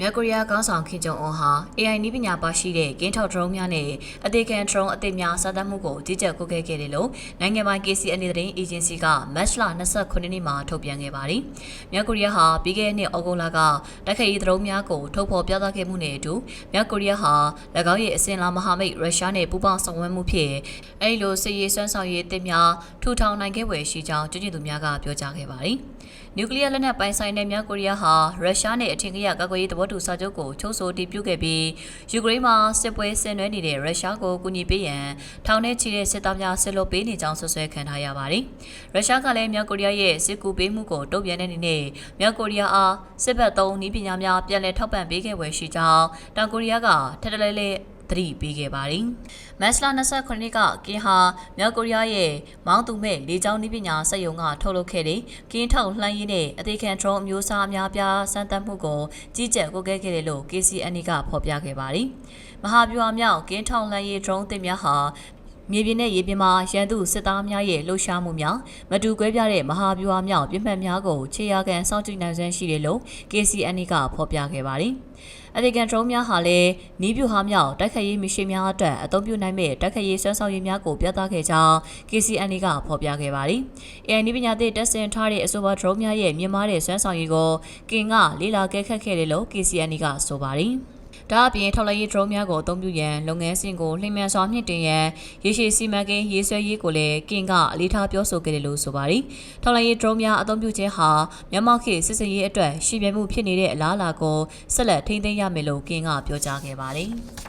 မြောက်ကိုရီးယားခေါင်းဆောင်ခင်ဂျုံအွန်ဟာ AI နည်းပညာပါရှိတဲ့ကင်းထောက်ဒရုန်းများနဲ့အသေးခံဒရုန်းအသစ်များစသတ်မှုကိုကြီးကြပ်ကုတ်ခဲ့ခဲ့တယ်လို့နိုင်ငံပိုင် KCNA သတင်းအေဂျင်စီကမတ်လ29ရက်နေ့မှာထုတ်ပြန်ခဲ့ပါတယ်။မြောက်ကိုရီးယားဟာပြီးခဲ့တဲ့နှစ်ဩဂုတ်လကတိုက်ခိုက်ရေးဒရုန်းများကိုထုတ်ဖော်ပြသခဲ့မှုနဲ့အတူမြောက်ကိုရီးယားဟာ၎င်းရဲ့အစင်လာမဟာမိတ်ရုရှားနဲ့ပူးပေါင်းဆောင်ရွက်မှုဖြင့်အဲဒီလိုစစ်ရေးဆွမ်းဆောင်ရေးအသစ်များထူထောင်နိုင်ခဲ့ွယ်ရှိကြောင်းကျွမ်းကျင်သူများကပြောကြားခဲ့ပါတယ်။နျူကလ িয়ার လက်နက်ပိုင်ဆိုင်တဲ့မြောက်ကိုရီးယားဟာရုရှားနဲ့အထင်ကြီးကာကွယ်ရေးသဘောတူစာချုပ်ကိုချုပ်ဆိုတည်ပြုခဲ့ပြီးယူကရိန်းမှာစစ်ပွဲဆင်နွှဲနေတဲ့ရုရှားကိုကူညီပေးရန်ထောင်ထဲချီတဲ့စစ်သားများဆစ်လို့ပေးနေကြောင်းဆွဆွဲခံထားရပါတယ်။ရုရှားကလည်းမြောက်ကိုရီးယားရဲ့စစ်ကူပေးမှုကိုတုံ့ပြန်တဲ့အနေနဲ့မြောက်ကိုရီးယားအားစစ်ဘက်သုံးနည်းပညာများပြန်လည်ထောက်ပံ့ပေးခဲ့ဝယ်ရှိကြောင်းတောင်ကိုရီးယားကထက်တလဲလဲ သတိပေးခဲ့ပါတယ်။မတ်လ29ရက်နေ့ကကင်းဟာမြောက်ကိုရီးယားရဲ့မောင်းသူမဲ့လေကြောင်းနည်းပညာစက်ရုံကထုတ်လုပ်ခဲ့တဲ့ကင်းထောက်လှမ်းရင်းနဲ့အသေးခံဒရုန်းအမျိုးအစားအများပြားစမ်းသပ်မှုကိုကြီးကြပ်ကိုခဲ့ခဲ့တယ်လို့ KCNA ကဖော်ပြခဲ့ပါတယ်။မဟာဗျူဟာမြောက်ကင်းထောက်လှမ်းရေးဒရုန်းသစ်များဟာ မြေပြင်နဲ့ရေပြင်မှာရန်သူစစ်သားများရဲ့လှုပ်ရှားမှုများမတူကွဲပြားတဲ့မဟာဗျူဟာမြောက်ပြစ်မှတ်များကိုခြေရာခံစောင့်ကြည့်နိုင်စွမ်းရှိတယ်လို့ KCNA ကဖော်ပြခဲ့ပါတယ်။အဒီကန်ဒရုန်းများဟာလည်းနီးပြူဟာမြောက်တိုက်ခတ်ရေးမရှိများအတွက်အသုံးပြုနိုင်မဲ့တိုက်ခတ်ရေးဆွမ်းဆောင်ရည်များကိုပြသခဲ့ကြောင်း KCNA ကဖော်ပြခဲ့ပါတယ်။ AI နီးပညာသစ်တက်ဆင်ထားတဲ့အဆိုပါဒရုန်းများရဲ့မြင့်မားတဲ့ဆွမ်းဆောင်ရည်ကိုကင်ကလေးလာကဲခတ်ခဲ့တယ်လို့ KCNA ကဆိုပါတယ်။ ဒါအပြင်ထောက်လှမ်းရေး drone များကိုအသုံးပြုရန်လုပ်ငန်းစဉ်ကိုလှိမ့်မြန်စွာမြင့်တင်ရန်ရေရှည်စီမံကိန်းရေးဆွဲရေးကိုလည်းကင်ကအလေးထားပြောဆိုခဲ့တယ်လို့ဆိုပါတယ်။ထောက်လှမ်းရေး drone များအသုံးပြုခြင်းဟာမြန်မာခေတ်စစ်စင်ရေးအတွက်ရှည်ပြမှုဖြစ်နေတဲ့အလားအလာကိုဆက်လက်ထိန်းသိမ်းရမယ်လို့ကင်ကပြောကြားခဲ့ပါတယ်။